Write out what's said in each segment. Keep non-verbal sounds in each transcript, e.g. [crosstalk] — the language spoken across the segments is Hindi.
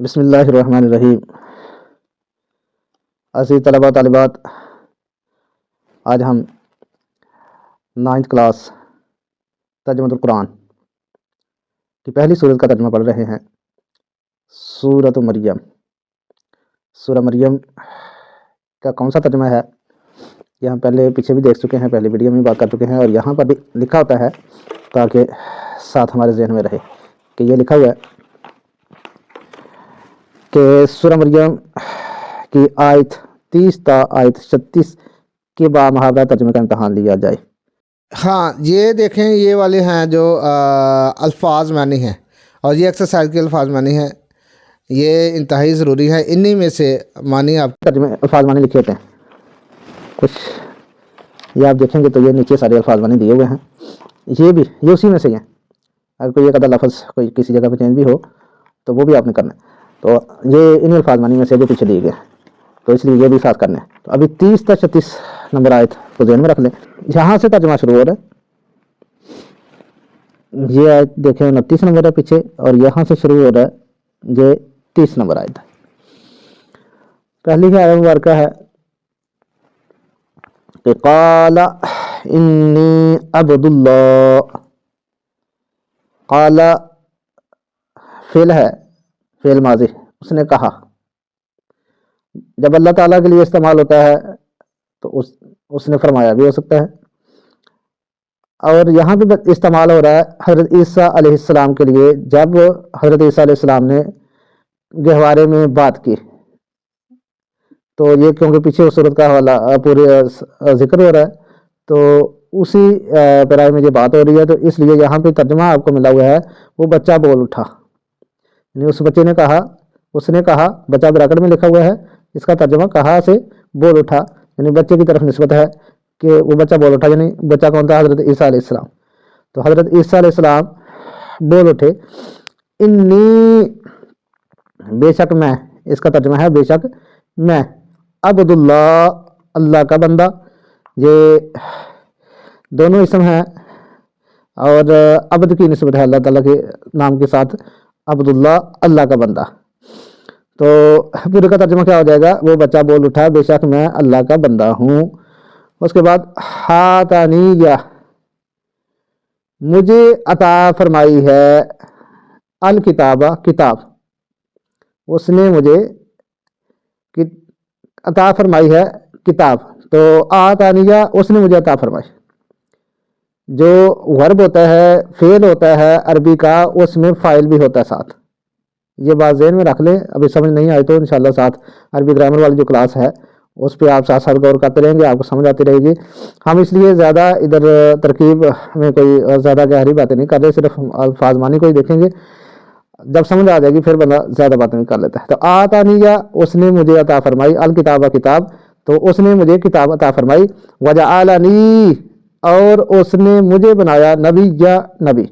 बिसमीम असी तलबा तलबात, आज हम नाइन्थ क्लास तर्जमतुल्कुरान की पहली सूरत का तर्जमा पढ़ रहे हैं। सूरत मरियम। सूरह मरियम का कौन सा तर्जमा है? यह हम पहले पीछे भी देख चुके हैं, पहले वीडियो में बात कर चुके हैं और यहाँ पर भी लिखा होता है ताकि साथ हमारे जहन में रहे कि ये लिखा हुआ है कि सुर मरियम की आयत तीस ता आयत छत्तीस के बाद मुहावरा तर्जमे का इम्तहान लिया जाए। हाँ ये देखें ये वाले हैं जो अल्फाज मानी हैं और ये एक्सरसाइज के अल्फाज मानी हैं। ये इंतहाई ज़रूरी है। इन्हीं में से मानी आप तर्जमे अल्फाज मानी लिखे होते हैं। कुछ ये आप देखेंगे तो ये नीचे सारे अल्फाज मानी दिए हुए हैं। ये भी ये उसी में से हैं अगर कोई एक अदा लफ्ज़ कोई किसी जगह पर चेंज भी हो तो वो भी आपने करना है। तो ये इन अल्फाज मानी में से जो पीछे लिए गए। तो इसलिए ये भी साथ करने तो अभी तीस तक छत्तीस नंबर आए थे तो जहन में रख लें। यहाँ से तर्जमा शुरू हो रहा है, ये आए, देखें, उनतीस नंबर है पीछे, और यहाँ से शुरू हो रहा है, ये तीस नंबर आए थे। पहली मुबारका है। कि काला, इन्नी अब्दुल्ला। काला, फिल है, फेल माजी। उसने कहा, जब अल्लाह ताला के लिए इस्तेमाल होता है तो उस, उसने फरमाया भी हो सकता है। और यहाँ भी इस्तेमाल हो रहा है हज़रत ईसा अलैहिस्सलाम के लिए, जब हज़रत ईसा अलैहिस्सलाम ने गहवारे में बात की। तो ये क्योंकि पीछे उस सूरत का हवाला पूरे ज़िक्र हो रहा है तो उसी पैराए में ये बात हो रही है तो इसलिए यहाँ पे तर्जमा आपको मिला हुआ है, वो बच्चा बोल उठा। यानी उस बच्चे ने कहा उसने कहा बच्चा ब्रैकेट में लिखा हुआ है, इसका तर्जमा कहा से बोल उठा? यानी बच्चे की तरफ़ नस्बत है कि वो बच्चा बोल उठा, यानी बच्चा कौन था? हज़रत ईसा इस्लाम तो हज़रत ईसा इस्लाम बोल उठे, इन्नी, बेशक मैं, इसका तर्जमा है, बेशक मैं अब्दुल्ला अल्लाह का बंदा। ये दोनों इसम हैं और अब्द की नस्बत है, अल्लाह ताला के नाम के साथ अब्दुल्ला अल्लाह का बंदा। तो पूरे का तर्जमा क्या हो जाएगा? वो बच्चा बोल उठा, बेशक मैं अल्लाह का बंदा हूँ। उसके बाद हाथानिया मुझे अता फरमाई है, अल किताबा, किताब। उसने मुझे कि, अता फरमाई है, किताब। तो आतानिया उसने मुझे अता फरमाई। जो वर्ब होता है, फेल होता है, अरबी का, उसमें फ़ाइल भी होता है साथ। ये बात जहन में रख लें। अभी समझ नहीं आए तो इन साथ अरबी ग्रामर वाली जो क्लास है, उस पर आप साथ साथ गौर करते रहेंगे, आपको समझ आती रहेगी। हम इसलिए ज़्यादा इधर तरकीब में कोई ज़्यादा गहरी बातें नहीं कर रहे, सिर्फ़ अल्फाजमानी को ही देखेंगे। जब समझ आ जाएगी, फिर बंदा ज़्यादा बातें नहीं कर लेता है। तो आता नहीं या उसने मुझे अता फरमाई, अल किताबा किताब। तो उसने मुझे किताब अता फरमाई, वजह आलानी, और उसने मुझे बनाया नबी या नबी।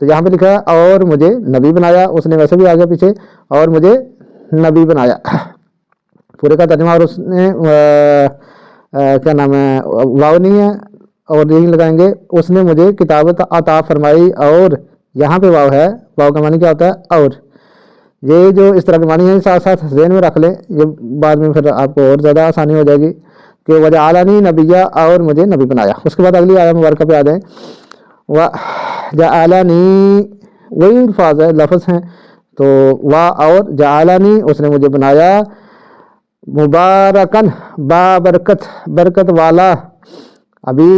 तो यहाँ पे लिखा है और मुझे नबी बनाया उसने वैसे भी आगे पीछे और मुझे नबी बनाया। [clears throat] पूरे का तर्जमा और उसने आ, आ, क्या नाम है वाव नहीं है और यही लगाएँगे। उसने मुझे किताबत अता फरमाई और यहाँ पे वाव है। वाव का मानी क्या होता है? और। ये जो इस तरह की मानी है साथ साथ जहन में रख लें ये बाद में फिर आपको और ज़्यादा आसानी हो जाएगी कि वजह आलानी नबिया और मुझे नबी बनाया। उसके बाद अगली आया मुबारक पे आ जाए आलानी वही अल्फाज है, लफ्ज़ हैं। तो वाह और जालानी उसने मुझे बनाया, मुबारकन, बाबरकत, बरकत वाला। अभी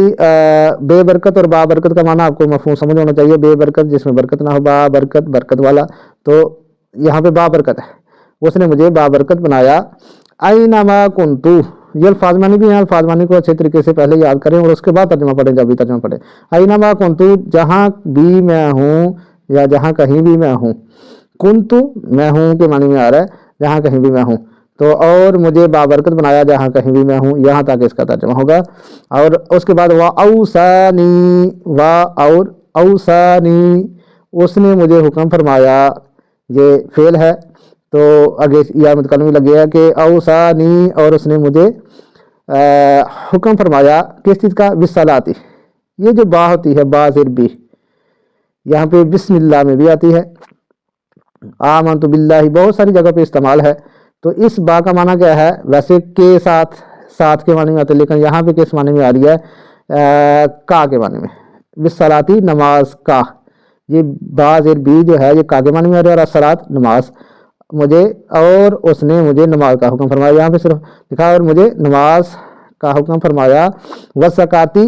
बेबरकत और बाबरकत का माना आपको मफहूम समझ होना चाहिए, बेबरकत जिसमें बरकत ना हो, बाबरकत, बरकत वाला। तो यहाँ पे बाबरकत है। उसने मुझे बाबरकत बनाया आई नामा कुंतु ये अल्फाजमानी भी हैं अल्फाजमानी को अच्छे तरीके से पहले याद करें और उसके बाद तर्जमा पढ़ें, जब भी तर्जमा पढ़ें। आईनामा कुंतु, जहाँ भी मैं हूँ या जहाँ कहीं भी मैं हूँ, कुंतु मैं हूँ के मानी में आ रहा है, जहाँ कहीं भी मैं हूँ। तो और मुझे बाबरकत बनाया जहाँ कहीं भी मैं हूँ, यहाँ तक इसका तर्जमा होगा। और उसके बाद वाह औसानी वाह और औसानी, उसने मुझे हुक्म फरमाया, ये फेल है तो आगे या मुतकलम लग गया कि औसानी और उसने मुझे हुक्म फरमाया किस चीज़ का? विसलाती ये जो बा होती है बाजिर भी यहाँ पे बिस्मिल्लाह में भी आती है। आमन तो बिल्ला ही बहुत सारी जगह पे इस्तेमाल है। तो इस बा का माना क्या है? वैसे के साथ साथ के माने में आते लेकिन यहाँ पे किस माने में आ रही है? आ, का के माने में। विसलाती नमाज़ का। ये बाज बी जो है ये का के माने में आ रही है और असलात नमाज़। मुझे और उसने मुझे नमाज़ का हुक्म फरमाया। यहाँ पे सिर्फ़ लिखा और मुझे नमाज़ का हुक्म फरमाया। व सकाती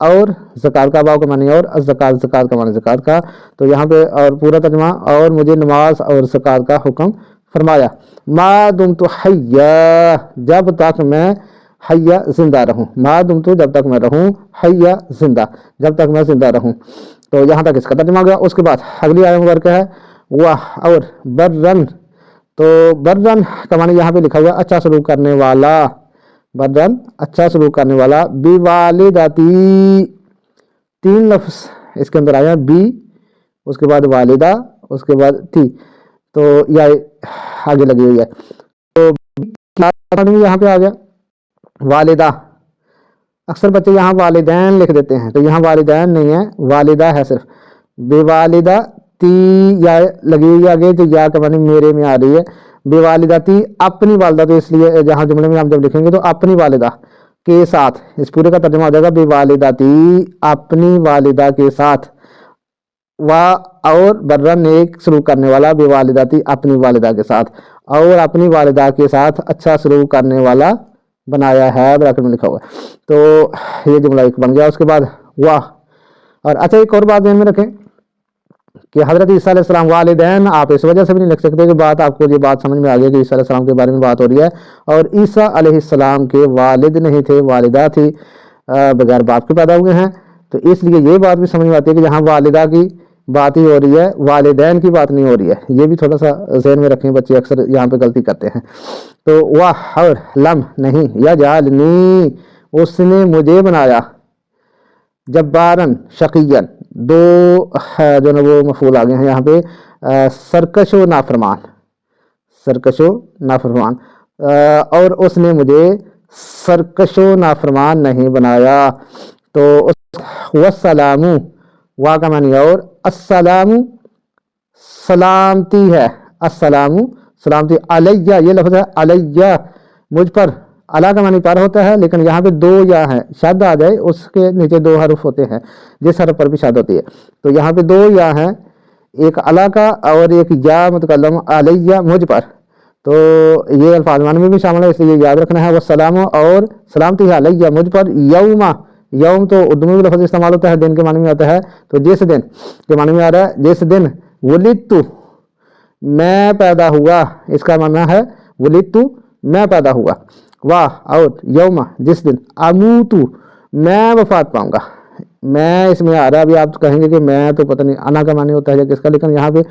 और ज़क़़त का बाव का मानी और ज़क़़त ज़क़़त का मानी ज़क़़त का। तो यहाँ पे और पूरा तर्जमा और मुझे नमाज़ और ज़क़़त का हुक्म फरमाया। मा दुम तो हैया जब तक मैं हैया ज़िंदा रहूँ। मा दुम तो जब तक मैं रहूँ हैया ज़िंदा, जब तक मैं ज़िंदा रहूँ। तो यहाँ तक इसका तर्जमा गया। उसके बाद अगली आय मुबारक है। वाह और बर्रन तो बर्रन का मानी यहाँ पे लिखा हुआ अच्छा सलूक करने वाला। बर्रन अच्छा सलूक करने वाला। बिवालिदाती। तीन लफ्स इसके अंदर आया बी, उसके बाद वालिदा, उसके बाद थी तो यह आगे लगी हुई है। तो यहाँ पे आ गया? वालिदा। अक्सर बच्चे यहाँ वालिदैन लिख देते हैं तो यहाँ वालिदैन नहीं है, वालिदा है सिर्फ़। बेवालिदा ती या लगी हुई आगे तो या के मानी मेरे में आ रही है। बेवालिदा ती अपनी वालदा तो इसलिए जहाँ जुमले में हम जब लिखेंगे तो अपनी वालिदा के साथ, इस पूरे का तर्जमा हो जाएगा बेवालिदा ती अपनी वालिदा के साथ। वा और बर्रन नेक सलूक करने वाला बेवालिदा थी अपनी वालिदा के साथ। और अपनी वालिदा के साथ अच्छा सलूक करने वाला बनाया है, ब्रैकेट में लिखा हुआ तो ये जुमला एक बन गया, उसके बाद वाह। और अच्छा एक और बात ध्यान में रखें कि हज़रत ईसा वालदेन, आप इस वजह से भी नहीं लिख सकते कि बात आपको ये बात समझ में आ गई कि ईसा के बारे में बात हो रही है। और ईसा के वालिद नहीं थे, वालदा थी बगैर बाप के पैदा हुए हैं। तो इसलिए ये बात भी समझ में आती है कि यहाँ वालदा की बात ही हो रही है, वालदेन की बात नहीं हो रही है। ये भी थोड़ा सा जहन में रखें, बच्चे अक्सर यहाँ पे गलती करते हैं। तो वाह और लम नहीं, या जालनी, उसने मुझे बनाया, जब्बारन शकीयन। दो जो ना वो मफूल आ गए हैं यहाँ पे। सरकशो नाफरमान। सरकशो नाफरमान। और उसने मुझे सरकशो नाफरमान नहीं बनाया। तो उस सलामू। वाह का मानी और अस्सलाम, सलामती है। अस्सलाम, सलामती, अलैया, ये लफ्ज़ है अलैया। मुझ पर अला का मानी पर होता है, लेकिन यहाँ पे दो या है, शद आ जाए, उसके नीचे दो हरूफ होते हैं, जिस हरफ पर भी शद होती है। तो यहाँ पे दो या हैं, एक अला का और एक या मतकलम अलैया मुझ पर। तो ये अल्फाज अल्फाजमान में भी शामिल है, इसलिए याद रखना है वह सलाम और सलामती है, अलैया मुझ पर, यौमा। यौम तो उर्दू में भी लफ्ज इस्तेमाल होता है, दिन के माने में आता है। तो जिस दिन, के माने में आ रहा है, जिस दिन वलितु मैं पैदा हुआ, इसका मानना है वलितु मैं पैदा हुआ। वाह और यौमा जिस दिन। अमूतु मैं वफात पाऊँगा। मैं इसमें आ रहा अभी आप कहेंगे कि मैं तो पता नहीं अना का माने होता है किसका लेकिन यहाँ पे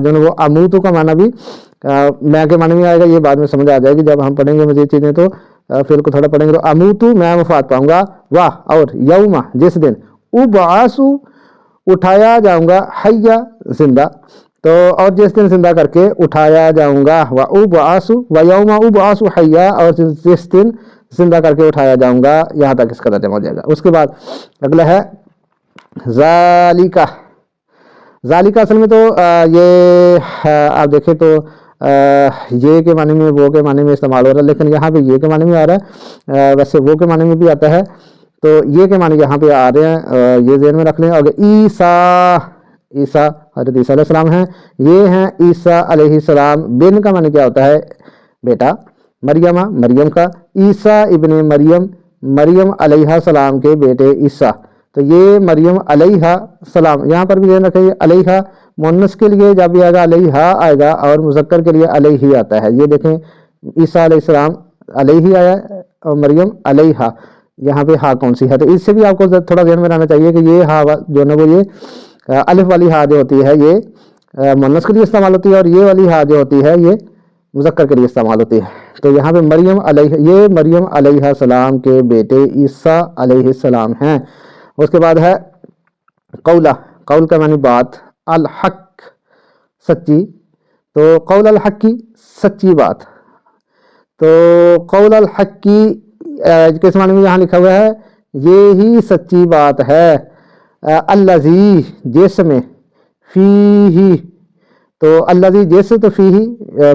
जो वो अमूतु का माना भी आ, मैं के माने में आएगा ये बाद में समझ आ जाएगी। जब हम पढ़ेंगे मजीद चीज़ें तो फिर को थोड़ा पढ़ेंगे तो अमूतु मैं वफात पाऊँगा। वाह और यौमा जिस दिन। उबासु उठाया जाऊँगा हैया ज़िंदा। तो और जिस दिन ज़िंदा करके उठाया जाऊँगा, वह उब आसू व यौमा उब आसू हैया, और जिस दिन ज़िंदा करके उठाया जाऊँगा, यहाँ तक इसका तर्जमा हो जाएगा। उसके बाद अगला है, जालिका। जालिका असल में तो ये आप देखें तो ये के माने में, वो के माने में इस्तेमाल हो रहा है, लेकिन यहाँ पे ये के माने में आ रहा है वैसे वो के माने में भी आता है तो ये के माने यहाँ पे आ रहे हैं ये जेन में रख लें, और ईसा ईसा, हज़रत ईसा सलाम हैं। ये हैं ईसा सलाम बिन का, माने क्या होता है, बेटा, मरियमा मरियम का। ईसा इबन मरियम मरियम सलाम के बेटे ईसा। तो ये मरियम सलाम, यहाँ पर भी ध्यान रखें अलैहा मुन्नस के लिए जब भी आएगा, अलैहा आएगा और मुजक्कर के लिए अलैही आता है। ये देखें, ईसा अलैहिस्सलाम अलैही आया और मरियम अलैहा। यहाँ पे हा कौन सी है? तो इससे भी आपको थोड़ा ध्यान में रहना चाहिए कि ये हा जो है वो ये अलिफ वाली हा जो होती है, ये मुन्नस के लिए इस्तेमाल होती है और ये वाली हा जो होती है, ये मुजक्कर के लिए इस्तेमाल होती है। तो यहाँ पे मरियम ये मरियम सलाम के बेटे ईसा अलैहिस्सलाम हैं। उसके बाद है कौला, कौल का मानी बात, अल हक, सच्ची। तो कौल अल हक की सच्ची बात। तो कौल अल हक की किस मानी में यहाँ लिखा हुआ है? ये ही सच्ची बात है। अल्लाजी जिसमें फ़ी ही तो अल्लाजी जिस तो फ़ी ही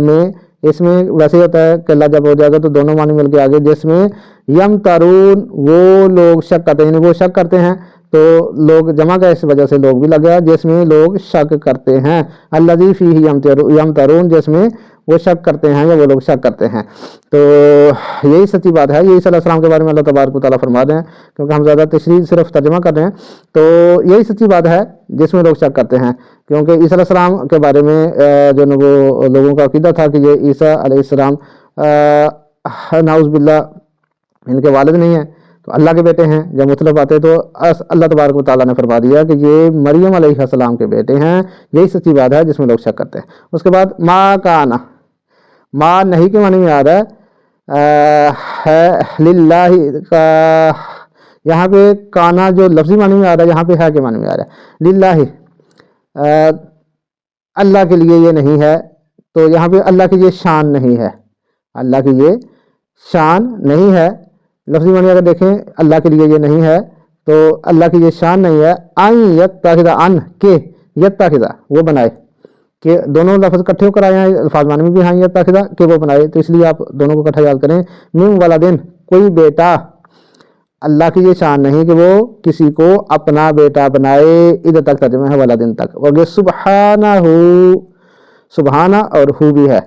में, इसमें वैसे होता है कि अल्लाह जब हो जाएगा तो दोनों मानी मिल के आगे जिसमें यम तरून, वो लोग शक करते हैं वो शक करते हैं तो लोग जमा का इस वजह से लोग भी लग गया जिसमें लोग शक करते हैं। अल्लाजी फ़ी ही यम तरून जिसमें वो शक करते हैं या वो लोग शक करते हैं। तो यही सच्ची बात है। यही सलाम के बारे में अल्लाह तबारक व तआला फरमा दें क्योंकि हम ज़्यादा तशरी सिर्फ़ तर्जमा कर रहे हैं। तो यही सच्ची बात है जिसमें लोग शक करते हैं, क्योंकि ईसा के बारे में जो वो लोगों का अकीदा था कि ये ईसा अलैहिस्सलाम नाउज़बिल्ला इनके वालद नहीं हैं तो अल्लाह के बेटे हैं, जब मतलब आते तो अल्लाह तबारक व तआला ने फरमा दिया कि ये मरियम के बेटे हैं। यही सच्ची बात है जिसमें लोग शक करते हैं। उसके बाद, माँ का आना माँ नहीं के मानी में आ रहा है है का यहाँ पे काना जो लफ्ज़ी मानी में आ रहा है यहाँ पे है के मानी में आ रहा है। लिल्लाहि अ, अल्लाह के लिए ये नहीं है तो यहाँ पे अल्लाह की ये शान नहीं है। अल्लाह की ये शान नहीं है। लफ्ज़ी मानी अगर देखें अल्लाह के लिए ये नहीं है तो अल्लाह की ये शान नहीं है। आई यत ताखिदा अन के यत ताखिदा वो बनाए। कि दोनों लफ्ज़ इकट्ठे होकर आए हैं, अल्फाज में भी हाँ यत ताखिदा के वो बनाए। तो इसलिए आप दोनों को इकट्ठा याद करें। मीम वाला दिन, कोई बेटा, अल्लाह की ये शान नहीं कि वो किसी को अपना बेटा बनाए, इधर तक तर्जमा है वाला दिन तक। और सुबहाना हो सुबहाना और हु भी है।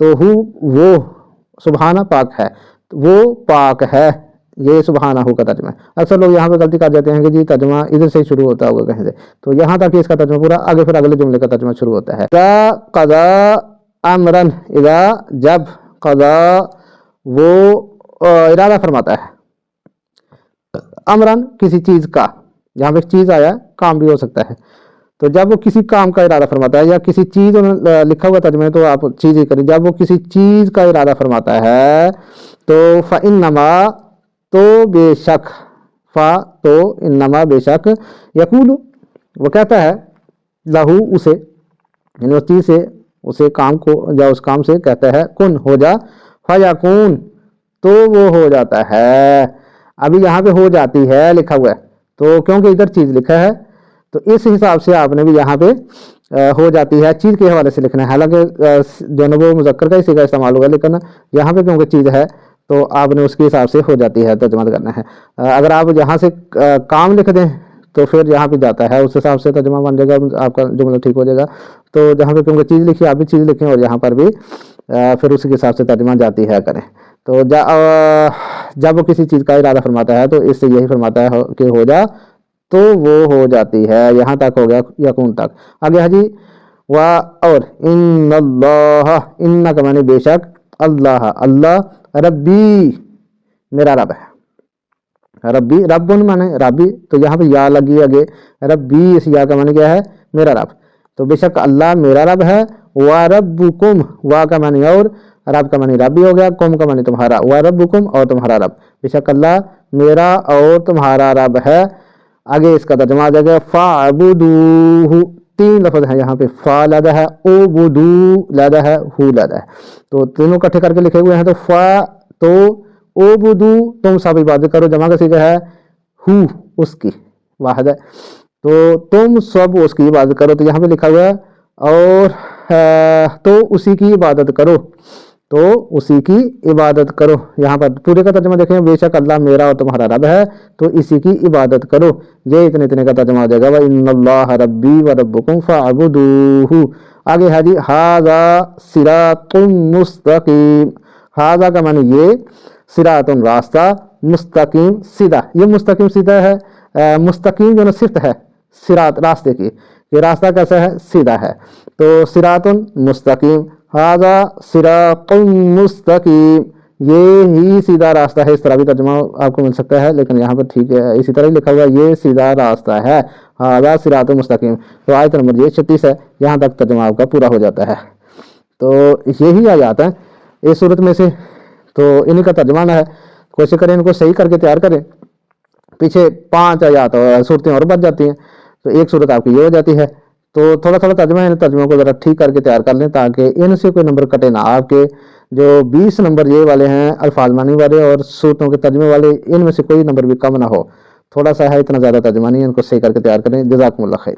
तो हु, वो, सुबहाना पाक है। वो पाक है। ये सुबहाना हु का तर्जमा अक्सर लोग यहाँ पे गलती कर जाते हैं कि जी तर्जमा इधर से ही शुरू होता होगा कहीं से। तो यहाँ तक इसका तर्जमा पूरा आगे फिर अगले जुमले का तर्जमा शुरू होता है। कदा अमरन इदा जब कदा वो इरादा फरमाता है। अमरन किसी चीज़ का जहाँ पे चीज़ आया, काम भी हो सकता है। तो जब वो किसी काम का इरादा फरमाता है या किसी चीज़ लिखा हुआ तर्जमे तो आप चीज़ ही करें। जब वो किसी चीज़ का इरादा फरमाता है तो फ़ नमा तो बेशक, फ़ा तो इन्नमा, बेशक, यकूल। वो कहता है, लहू उसे, यानी उस चीज़ से, उसे काम को, या उस काम से कहता है, कुन, हो जा फयाकून तो वो हो जाता है। अभी यहाँ पे हो जाती है, लिखा हुआ है। तो क्योंकि इधर चीज़ लिखा है तो इस हिसाब से आपने भी यहाँ पे हो जाती है। चीज़ के हवाले से लिखना है। हालाँकि जो है वो का इसी का इस्तेमाल होगा, लेकिन यहाँ पे क्योंकि चीज़ है तो आपने उसके हिसाब से हो जाती है तर्जमा करना है। अगर आप यहाँ से काम लिख दें तो फिर यहाँ पे जाता है। उस हिसाब से तर्जमा बन जाएगा, आपका जुमला ठीक हो जाएगा। तो जहाँ पे क्योंकि चीज़ लिखी, आप भी चीज़ लिखें और यहाँ पर भी फिर उसके हिसाब से तर्जमा जाती है करें। तो जब वो किसी चीज़ का इरादा फरमाता है तो इससे यही फरमाता है कि हो जा तो वो हो जाती है। यहाँ तक हो गया, यकून तक। आगे है जी वाह और इन इन्ना का माने बेशक अल्लाह अल्लाह रब्बी, मेरा रब है। रब्बी रब्बुन माने रबी तो यहाँ पे या लगी आगे। रब्बी, इस या का माने क्या है? मेरा रब। तो बेशक अल्लाह मेरा रब है, वा कुम वा का माने और, रब का माने रबी हो गया, कुम का माने तुम्हारा, वा कुम और तुम्हारा रब। बेशक अल्लाह मेरा और तुम्हारा रब है। आगे इसका तर्जमा आ जाएगा फ़ाबुदूहु। तीन लफज है यहाँ पे, फ़ा लादा है ओ बुदू लादा है, हु लादा है। तो तीनों इकट्ठे करके लिखे हुए हैं तो फ़ा तो ओ बुदू तुम सब इबादत करो, जमा का है, हु, उसकी, वाहद है। तो तुम सब उसकी इबादत करो तो यहाँ पे लिखा हुआ है, और तो उसी की इबादत करो। तो उसी की इबादत करो। यहाँ पर पूरे का तर्जमा देखें, बेशक अल्लाह मेरा और तुम्हारा रब है तो इसी की इबादत करो। ये इतने इतने का तर्जमा हो जाएगा। व इन्नल्लाह रब्बी व रब्बुकुम फअबुदूहु आगे है जी, हाजा सिरातुम मुस्तकीम। हाजा का माने ये सिरातुन रास्ता, मुस्तकीम सीधा। ये मुस्तकीम सीधा है मुस्तकीम जो ना सिफ्त है, सिरात रास्ते की। ये रास्ता कैसा है? सीधा है। तो सिरातुन मुस्तकीम हाजा सिरातुन मुस्तकीम। ये ही सीधा रास्ता है। इस तरह भी तर्जुमा आपको मिल सकता है लेकिन यहाँ पर ठीक है इसी तरह ही लिखा हुआ है, ये सीधा रास्ता है। हाजा सिरातुन मुस्तकीम। तो आयत नंबर ये छत्तीस है यहाँ तक तर्जमा आपका पूरा हो जाता है। तो यही आयात है इस सूरत में से। तो इन्हीं का तर्जमान है। कोशिश करें इनको सही करके तैयार करें। पीछे पाँच और सूरतें और बच जाती हैं। तो एक सूरत आपकी ये हो जाती है। तो थोड़ा थोड़ा तर्जमा इन तर्जमों को ज़रा ठीक करके तैयार कर लें ताकि इनसे कोई नंबर कटे ना आपके। जो 20 नंबर ये वाले हैं अल्फाजमानी वाले और सूरतों के तर्जमे वाले, इनमें से कोई नंबर भी कम ना हो। थोड़ा सा है, इतना ज़्यादा तर्जमानी इनको सही करके तैयार करें। जजाकमल खैर।